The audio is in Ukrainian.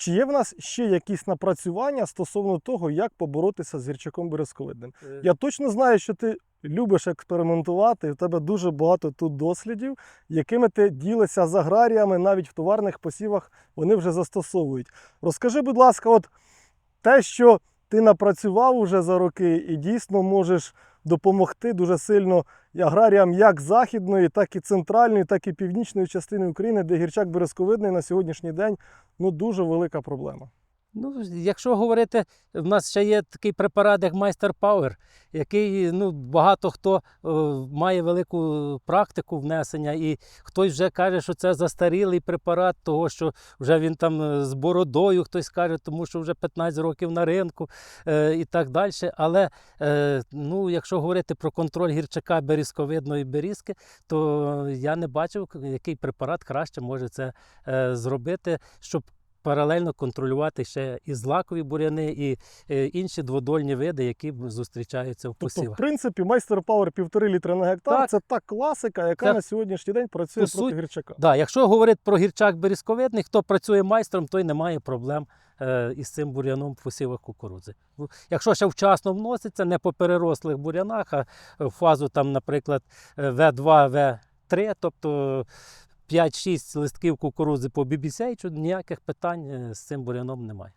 Чи є в нас ще якісь напрацювання стосовно того, як поборотися з гірчаком березковидним? Я точно знаю, що ти любиш експериментувати, і в тебе дуже багато тут дослідів, якими ти ділишся з аграріями, навіть в товарних посівах вони вже застосовують. Розкажи, будь ласка, от те, що ти напрацював уже за роки і дійсно можеш допомогти дуже сильно аграріям як західної, так і центральної, так і північної частини України, де гірчак березковидний на сьогоднішній день ну дуже велика проблема. Ну, якщо говорити, в нас ще є такий препарат, як Майстер Power, який ну, багато хто е, має велику практику внесення, і хтось вже каже, що це застарілий препарат, того що вже він там е, з бородою, хтось каже, тому що вже 15 років на ринку е, і так далі. Але е, ну, якщо говорити про контроль гірчака берізковидної берізки, то я не бачив, який препарат краще може це е, зробити, щоб паралельно контролювати ще і злакові буряни, і е, інші дводольні види, які зустрічаються в Тобто, в принципі, майстер Power півтори літри на гектар Так. це та класика, яка Це- на сьогоднішній день працює По проти суті, гірчака. Да, якщо говорити про гірчак берізковидний, хто працює майстром, той не має проблем е, із цим буряном в посівах кукурудзи. Якщо ще вчасно вноситься, не по перерослих бурянах, а в фазу, там, наприклад, е, В2, В3, тобто 5-6 листків кукурудзи по BBC, ніяких питань е, з цим буряном немає.